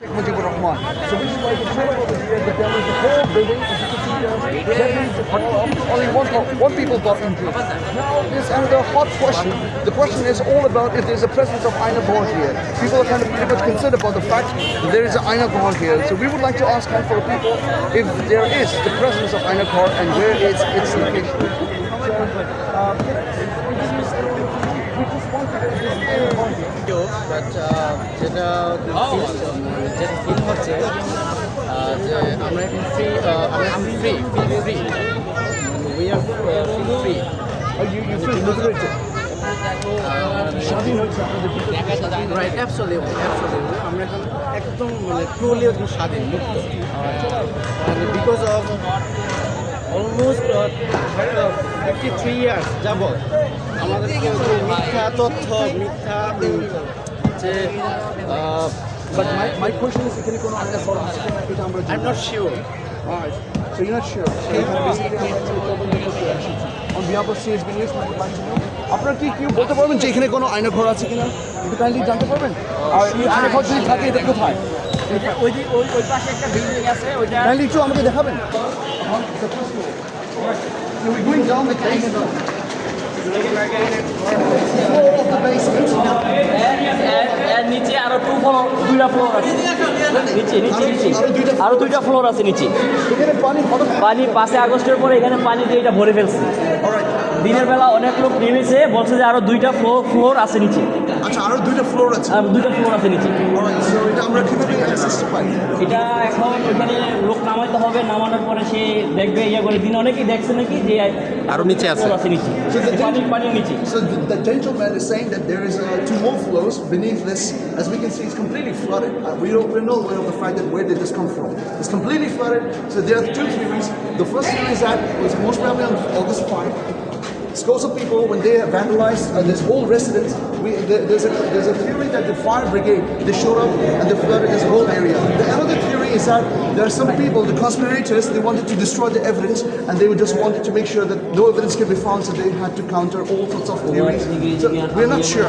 Sheikh Mujibur Rahman. So this is why the trailer over here, that there was a whole building, as you can see there, only one, one people got it. Now there's another hot question. The question is all about if there's a presence of Aina Bar here. People are kind of pretty much concerned about the fact that there is an Aina Bar here. So we would like to ask handful of people if there is the presence of Aina Bar and where is its location. So, but যেটা যেটা feel হচ্ছে যে আমরা এখন free আমরা free feel free we are feel free এখন একদম মানে ট্রুলি একদম স্বাধীন মুক্ত। Because of almost fifty three years যাবৎ আমাদেরকে যে মিথ্যা তথ্য মিথ্যা যে But my, my question is, এখানে কোনো আইনা করা আছে? কিনা এটা আমরা I am not sure Alright, so you're not sure. So basically আমরা হচ্ছে তদন্ত করতে এসেছি। On behalf of CSB News, we would to know, আপনারা কি কেউ বলতে পারবেন যে এখানে কোনো আয়না ঘর আছে কিনা? একটু কাইন্ডলি জানতে পারবেন? আর এই আয়না ঘর যদি থাকে এটা কোথায়? ওই ওই ওই পাশে একটা বিল্ডিং আছে ওইটা কাইন্ডলি একটু আমাকে দেখাবেন? We're going down the. নিচে আরও টু ফ্লোর দুইটা ফ্লোর আছে। নিচে নিচে নিচে। আরও দুইটা ফ্লোর আছে নিচে। পানি পাঁচই আগস্টের পরে এখানে পানি দিয়ে এটা ভরে ফেলছে। দিনের বেলা অনেক লোক নেমেছে বলছে যে আরও দুইটা ফ্লোর ফ্লোর আছে নিচে। আচ্ছা আরও দুইটা ফ্লোর আছে। আর দুইটা ফ্লোর আছে নিচে। এটা আমরা কীভাবে অ্যাক্সেস পাই? এটা এখন ওখানে লোক নামাইতে হবে নামানোর পরে সে দেখবে ইয়ে করে দিন অনেকেই দেখছে নাকি যে আরও নিচে আছে। আছে নিচে So the- পানি পানির নিচে So the, the gentleman is saying that there is uh, two more floors beneath this. As we can see, it's completely flooded. Uh, we don't we're not aware the fact that where did this come from. It's completely flooded. So there are two theories. The first theory is that it was most probably on August 5. Scores of people, when they vandalized uh, this whole residence, we, there, there's, a, there's a theory that the fire brigade, they showed up and they flooded this whole area. The other theory is that there are some people, the conspirators, they wanted to destroy the evidence and they just wanted to make sure that no evidence can be found, so they had to counter all sorts of theories. So we're not sure.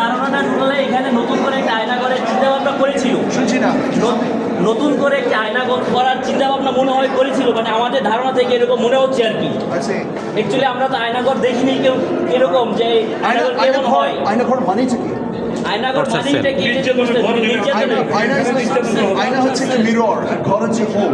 ধারণাটা ঢুকলে এখানে নতুন করে একটা আয়না করে চিন্তা ভাবনা করেছিল। শুনছি না। নতুন করে একটা আয়না করার চিন্তা ভাবনা মনে হয় করেছিল মানে আমাদের ধারণা থেকে এরকম মনে হচ্ছে আর কি। অ্যাকচুয়ালি আমরা তো আয়নাঘর দেখিনি কেউ এরকম যে আয়নাঘর আয়না কেমন হয়। আয়না ঘর মানেটা কি? আয়নাঘর মানেটা কি? এটা আয়না হচ্ছে মিরর ঘর হচ্ছে হোম